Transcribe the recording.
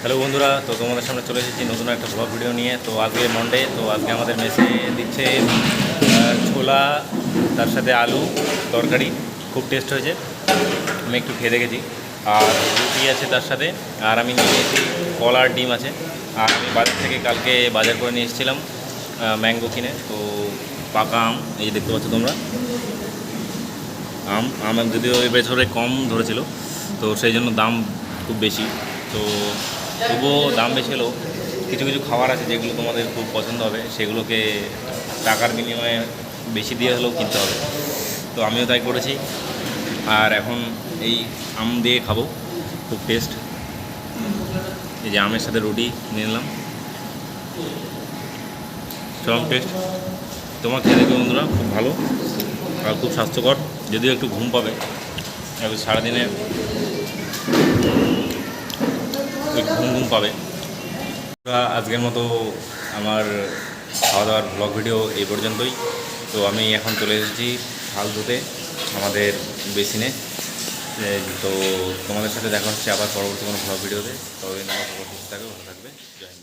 Hello বন্ধুরা, তো তোমাদের সামনে চলে এসেছি নতুন একটা ব্লগ ভিডিও নিয়ে। তো আজকে মন্ডে তো আজকে আমাদের মেসে দিচ্ছে ছোলা, তার সাথে আলু, তরকারি, খুব টেস্ট হয়েছে। আমি একটু খেয়ে দেখেছি। আর রুটি আছে তার সাথে, আর আমি নিয়ে নিয়েছি কলা আর ডিম আছে। আর আমি বাজার থেকে কালকে বাজার করে নিয়ে এসেছিলাম ম্যাঙ্গো কিনে। তো পাকা আম, এই যে দেখতে পাচ্ছ তোমরা। আম আম যদিও এই বছরে কম ধরেছিল, তো সেই জন্য দাম খুব বেশি। তো তবুও দাম বেশি হলেও কিছু কিছু খাবার আছে যেগুলো তোমাদের খুব পছন্দ হবে, সেগুলোকে টাকার বিনিময়ে বেশি দিয়ে হলেও কিনতে হবে। তো আমিও তাই করেছি। আর এখন এই আম দিয়ে খাব, খুব টেস্ট এই যে আমের সাথে রুটি নিয়ে নিলাম। চরম টেস্ট তোমার খেয়ে দেখবে বন্ধুরা, খুব ভালো আর খুব স্বাস্থ্যকর, যদিও একটু ঘুম পাবে। সারাদিনে ঘুম পাবে আজকের মতো আমার খাওয়া দাওয়ার ব্লগ ভিডিও এই পর্যন্তই। তো আমি এখন চলে এসেছি হাল ধুতে আমাদের বেসিনে। তো তোমাদের সাথে দেখা হচ্ছে আবার পরবর্তী কোনো ব্লগ ভিডিওতে তবে আমার খবর সুস্থ থাকবে ভালো থাকবে। জয়